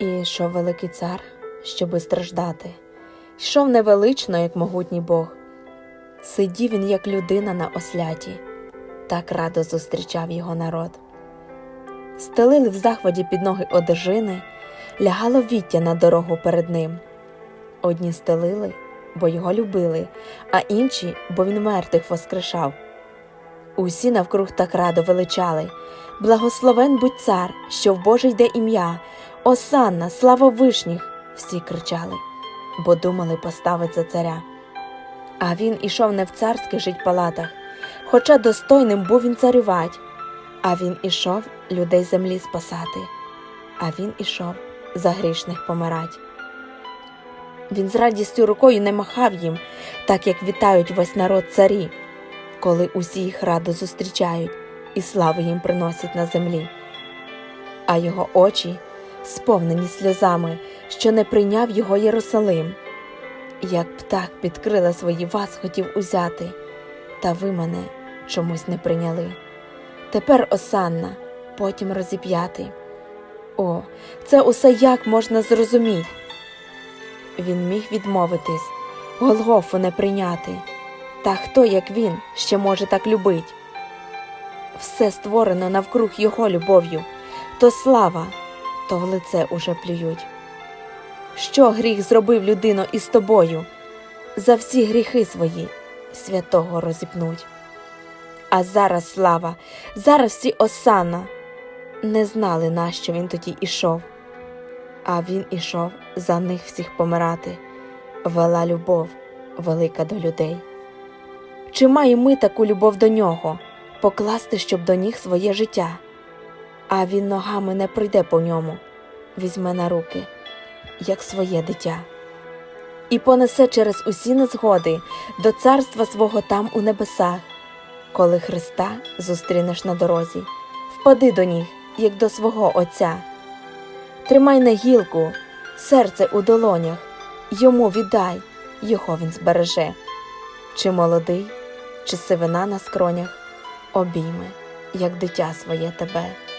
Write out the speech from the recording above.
І йшов великий цар, щоби страждати, йшов невелично, як могутній Бог. Сидів він, як людина на осляті, так радо зустрічав його народ. Стелили в захваті під ноги одежини, лягало віття на дорогу перед ним. Одні стелили, бо його любили, а інші, бо він мертвих воскрешав. Усі навкруг так радо величали Благословен будь цар, що в Боже йде ім'я, Осанна, слава вишніх, всі кричали, бо думали поставить за царя. А він ішов не в царських жить палатах, хоча достойним був він царювать, а він ішов людей землі спасати, а він ішов за грішних помирать. Він з радістю рукою не махав їм, так як вітають весь народ царі, коли усі їх радо зустрічають і славу їм приносять на землі. А його очі сповнені сльозами, що не прийняв його Єрусалим. Як птах підкрила свої вас хотів узяти, та ви мене чомусь не прийняли. Тепер осанна, потім розіп'ятий. О, це усе як можна зрозуміти. Він міг відмовитись, Голгофу не прийняти. Та хто, як він, ще може так любить? Все створено навкруг його любов'ю, то слава, то в лице уже плюють. Що гріх зробив людино із тобою? За всі гріхи свої святого розіпнуть. А зараз слава, зараз всі осана не знали, нащо він тоді ішов. А він ішов за них всіх помирати, вела любов велика до людей. Чи маємо ми таку любов до нього, покласти, щоб до ніг своє життя? А він ногами не прийде по ньому, візьме на руки, як своє дитя, і понесе через усі незгоди до царства свого там у небесах. Коли Христа зустрінеш на дорозі, впади до ніг, як до свого Отця. Тримай на гілку, серце у долонях, йому віддай, його він збереже. Чи молодий, чи сивина на скронях, обійме, як дитя своє тебе.